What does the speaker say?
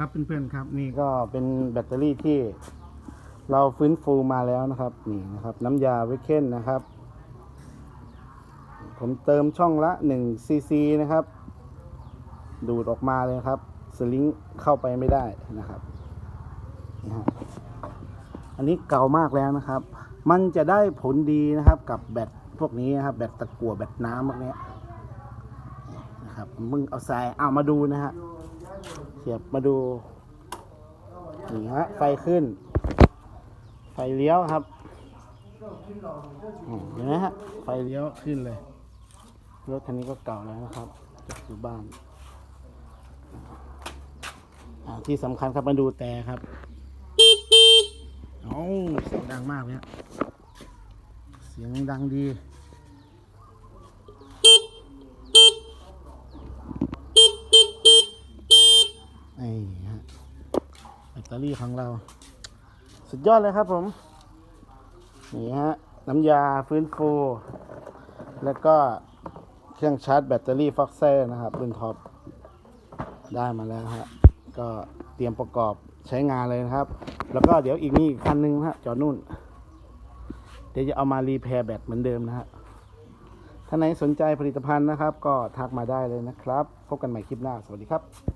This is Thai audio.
ครับเพื่อนๆครับนี่ก็เป็นแบตเตอรี่ที่เราฟื้นฟูมาแล้วนะครับนี่นะครับ น้ำยาเวกเคนนะครับ ผมเติมช่องละ1ซีซีนะครับ ดูดออกมาเลยครับสลิงเข้าไปไม่ได้นะครับนะฮะอันนี้เก่ามากแล้วนะครับ มันจะได้ผลดีนะครับกับแบตพวกนี้นะครับ แบตตะกั่วแบตน้ำพวกนี้นะครับมึงเอาใส่เอามาดูนะฮะ สียบมาดูนี่ฮะไฟขึ้น ไฟเลี้ยวครับเห็นไหมฮะไฟเลี้ยวขึ้นเลยรถคันนี้ก็เก่าแล้วนะครับจากอยู่บ้านที่สำคัญครับมาดูแต่ครับโอ้เสียงดังมากเลยฮะเสียงดังดี นี่ฮะแบตเตอรี่ของเรา สุดยอดเลยครับผม นี่ฮะ น้ำยาฟื้นฟู แล้วก็เครื่องชาร์จแบตเตอรี่ฟ็อกเซ่นะครับรุ่นท็อปได้มาแล้วฮะ ก็เตรียมประกอบใช้งานเลยนะครับ แล้วก็เดี๋ยวอีกมีอีกคันหนึงนะฮะจอนู่น เดี๋ยวจะเอามารีแพร์แบตเหมือนเดิมนะฮะถ้าไหนสนใจผลิตภัณฑ์นะครับ ก็ทักมาได้เลยนะครับ พบกันใหม่คลิปหน้า สวัสดีครับ